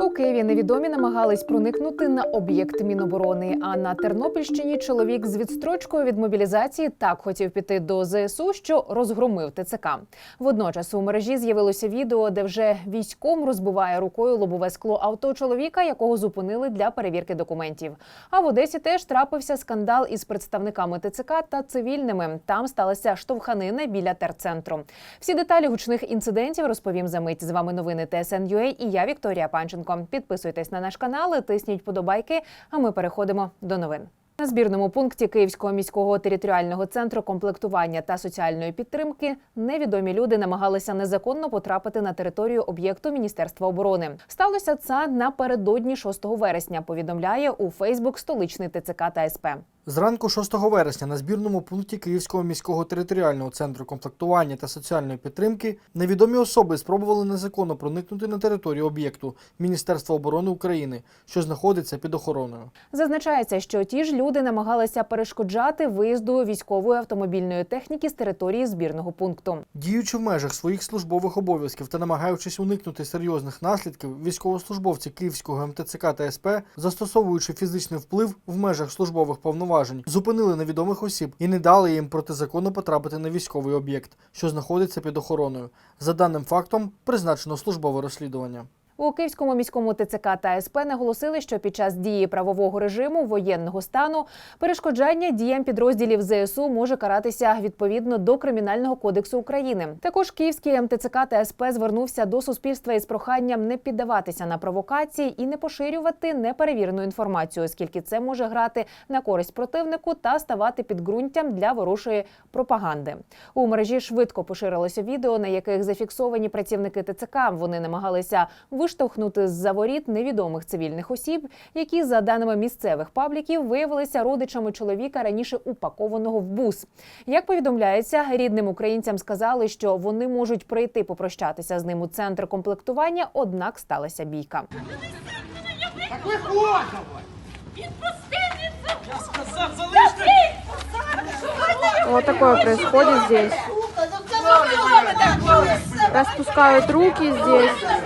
У Києві невідомі намагались проникнути на об'єкт Міноборони. А на Тернопільщині чоловік з відстрочкою від мобілізації так хотів піти до ЗСУ, що розгромив ТЦК. Водночас у мережі з'явилося відео, де вже військом розбиває рукою лобове скло авто чоловіка, якого зупинили для перевірки документів. А в Одесі теж трапився скандал із представниками ТЦК та цивільними. Там сталася штовханина біля терцентру. Всі деталі гучних інцидентів розповім за мить. З вами новини ТСН.UA і я Вікторія Панченко. Підписуйтесь на наш канал, тисніть подобайки. А ми переходимо до новин. На збірному пункті Київського міського територіального центру комплектування та соціальної підтримки невідомі люди намагалися незаконно потрапити на територію об'єкту Міністерства оборони. Сталося це напередодні 6 вересня. Повідомляє у Фейсбук столичний ТЦК та СП. Зранку 6 вересня на збірному пункті Київського міського територіального центру комплектування та соціальної підтримки невідомі особи спробували незаконно проникнути на територію об'єкту Міністерства оборони України, що знаходиться під охороною. Зазначається, що ті ж люди намагалися перешкоджати виїзду військової автомобільної техніки з території збірного пункту. Діючи в межах своїх службових обов'язків та намагаючись уникнути серйозних наслідків, військовослужбовці Київського МТЦК та СП, застосовуючи фізичний вплив в межах службових повноважень, зупинили невідомих осіб і не дали їм протизаконно потрапити на військовий об'єкт, що знаходиться під охороною. За даним фактом призначено службове розслідування. У Київському міському ТЦК та СП наголосили, що під час дії правового режиму воєнного стану перешкоджання діям підрозділів ЗСУ може каратися відповідно до Кримінального кодексу України. Також Київський МТЦК та СП звернувся до суспільства із проханням не піддаватися на провокації і не поширювати неперевірену інформацію, оскільки це може грати на користь противнику та ставати підґрунтям для ворожої пропаганди. У мережі швидко поширилося відео, на яких зафіксовані працівники ТЦК. Вони намагалися виштовхнути з-за воріт невідомих цивільних осіб, які, за даними місцевих пабліків, виявилися родичами чоловіка раніше упакованого в бус. Як повідомляється, рідним українцям сказали, що вони можуть прийти попрощатися з ним у центр комплектування, однак сталася бійка. Вот такое происходит здесь. Распускают руки здесь.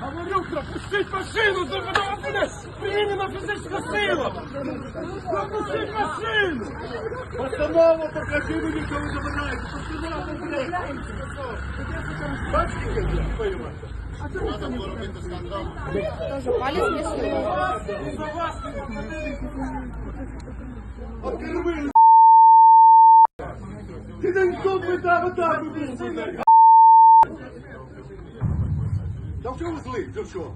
Говорю, пропустіть машину! Це буде буде применена фізична сила! Пропустіть машину! Постанову покажи мені, коли забираєте! Постанову, блядь! Бачите, як воювати? За вас Открыли! Ти не би там, отак би блядь! Да в чому злий? За що?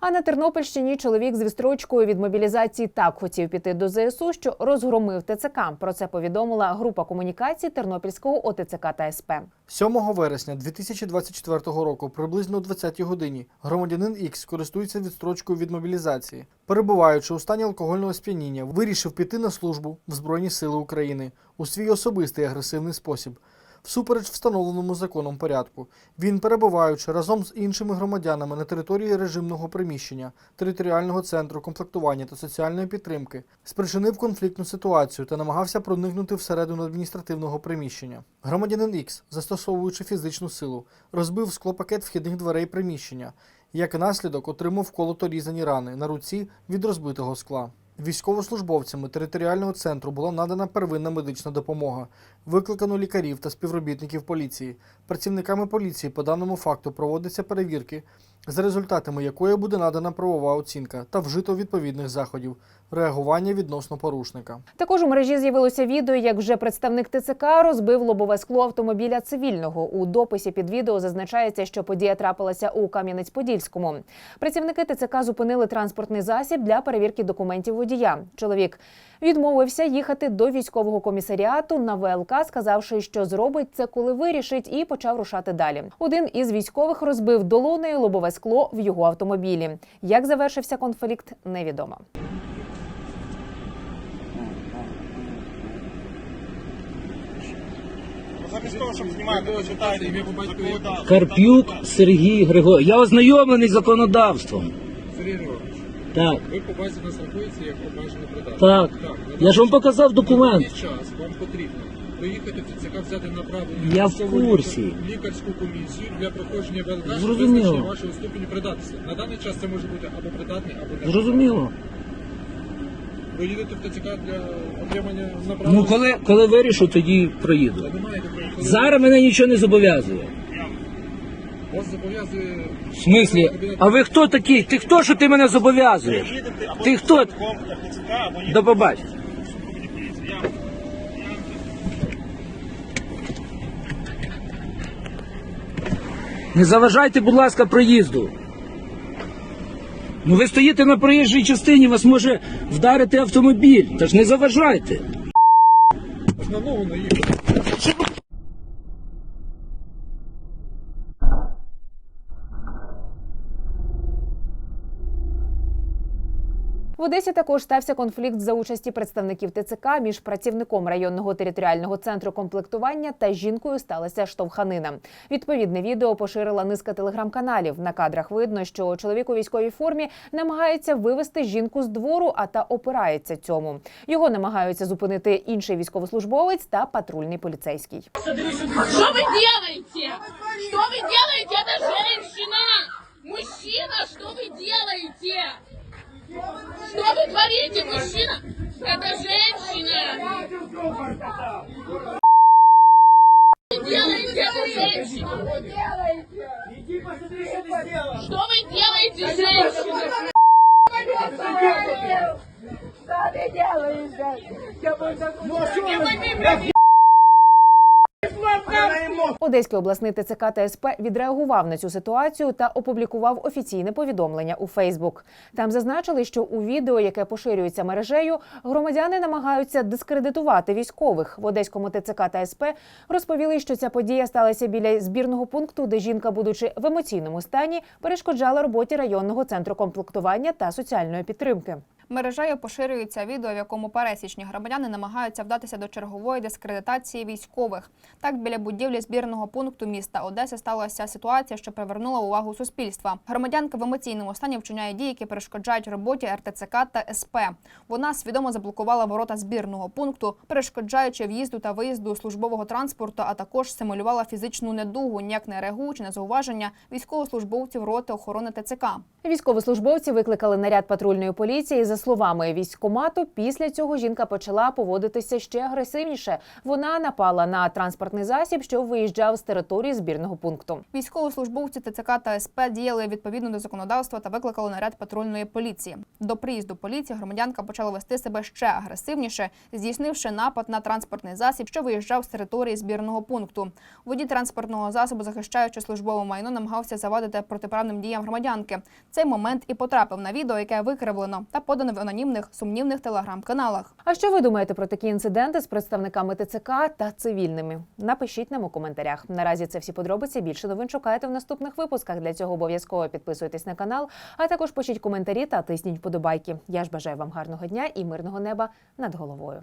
А на Тернопільщині чоловік з відстрочкою від мобілізації так хотів піти до ЗСУ, що розгромив ТЦК. Про це повідомила група комунікацій Тернопільського ОТЦК та СП. 7 вересня 2024 року, приблизно о 20 годині, громадянин Ікс користується відстрочкою від мобілізації. Перебуваючи у стані алкогольного сп'яніння, вирішив піти на службу в Збройні Сили України у свій особистий агресивний спосіб. Всупереч встановленому законом порядку, він, перебуваючи разом з іншими громадянами на території режимного приміщення, територіального центру комплектування та соціальної підтримки, спричинив конфліктну ситуацію та намагався проникнути всередину адміністративного приміщення. Громадянин Ікс, застосовуючи фізичну силу, розбив склопакет вхідних дверей приміщення. Як наслідок, отримав колото різані рани на руці від розбитого скла. Військовослужбовцями територіального центру була надана первинна медична допомога. Викликано лікарів та співробітників поліції. Працівниками поліції по даному факту проводяться перевірки, за результатами якої буде надана правова оцінка та вжито відповідних заходів реагування відносно порушника. Також у мережі з'явилося відео, як вже представник ТЦК розбив лобове скло автомобіля цивільного. У дописі під відео зазначається, що подія трапилася у Кам'янець-Подільському. Працівники ТЦК зупинили транспортний засіб для перевірки документів водія. Чоловік відмовився їхати до військового комісаріату на ВЛК, сказавши, що зробить це, коли вирішить, і почав рушати далі. Один із військових розбив долонею лобове скло в його автомобілі. Як завершився конфлікт, невідомо. Замість того, щоб знімати, почитайте. Карпюк Сергій Григорович. Я ознайомлений з законодавством. Сергій Григорович, Так, ви по базі нас рахуєте як обмежено придатний. так. Я ж вам показав документ. На час вам потрібно приїхати в ТЦК, взяти направлення Я в курсі. лікар- лікарську комісію для проходження ВЛК, Зрозуміло. визначення вашого ступеню придатності. На даний час це може бути або придатний, або не. Зрозуміло. Ви їдете в ТЦК для отримання направлення? Ну, коли, коли вирішу, тоді проїду. Ви маєте. Зараз мене нічого не зобов'язує. Вас зобов'язує... В смислі? А ви хто такий? Ти хто, що ти мене зобов'язуєш? Ти хто? До побачення. Не заважайте, будь ласка, проїзду. Ну ви стоїте на проїжджій частині, вас може вдарити автомобіль. Тож не заважайте. Основного на ногу наїхати. В Одесі також стався конфлікт за участі представників ТЦК між працівником районного територіального центру комплектування та жінкою сталася штовханина. Відповідне відео поширила низка телеграм-каналів. На кадрах видно, що чоловік у військовій формі намагається вивести жінку з двору, а та опирається цьому. Його намагаються зупинити інший військовослужбовець та патрульний поліцейський. Что вы делаете? Что вы делаете? мужчина? Это женщина! Что вы делаете, это женщина? Что вы делаете, женщина? Одеський обласний ТЦК та СП відреагував на цю ситуацію та опублікував офіційне повідомлення у Фейсбук. Там зазначили, що у відео, яке поширюється мережею, громадяни намагаються дискредитувати військових. В одеському ТЦК та СП розповіли, що ця подія сталася біля збірного пункту, де жінка, будучи в емоційному стані, перешкоджала роботі районного центру комплектування та соціальної підтримки. Мережею поширюється відео, в якому пересічні громадяни намагаються вдатися до чергової дискредитації військових. Так, біля будівлі збірного пункту міста Одеси сталася ситуація, що привернула увагу суспільства. Громадянка в емоційному стані вчиняє дії, які перешкоджають роботі РТЦК та СП. Вона свідомо заблокувала ворота збірного пункту, перешкоджаючи в'їзду та виїзду службового транспорту, а також симулювала фізичну недугу, ніяк не реагуючи на зауваження військовослужбовців роти охорони ТЦК. Військовослужбовці викликали наряд патрульної поліції. За словами військкомату, після цього жінка почала поводитися ще агресивніше. Вона напала на транспортний засіб, що виїжджав з території збірного пункту. Військовослужбовці ТЦК та СП діяли відповідно до законодавства та викликали наряд патрульної поліції. До приїзду поліції громадянка почала вести себе ще агресивніше, здійснивши напад на транспортний засіб, що виїжджав з території збірного пункту. Водій транспортного засобу, захищаючи службове майно, намагався завадити протиправним діям громадянки. Цей момент і потрапив на відео, яке викривлено та подано в анонімних сумнівних телеграм-каналах. А що ви думаєте про такі інциденти з представниками ТЦК та цивільними? Напишіть нам у коментарях. Наразі це всі подробиці. Більше новин шукаєте в наступних випусках. Для цього обов'язково підписуйтесь на канал, а також пишіть коментарі та тисніть вподобайки. Я ж бажаю вам гарного дня і мирного неба над головою.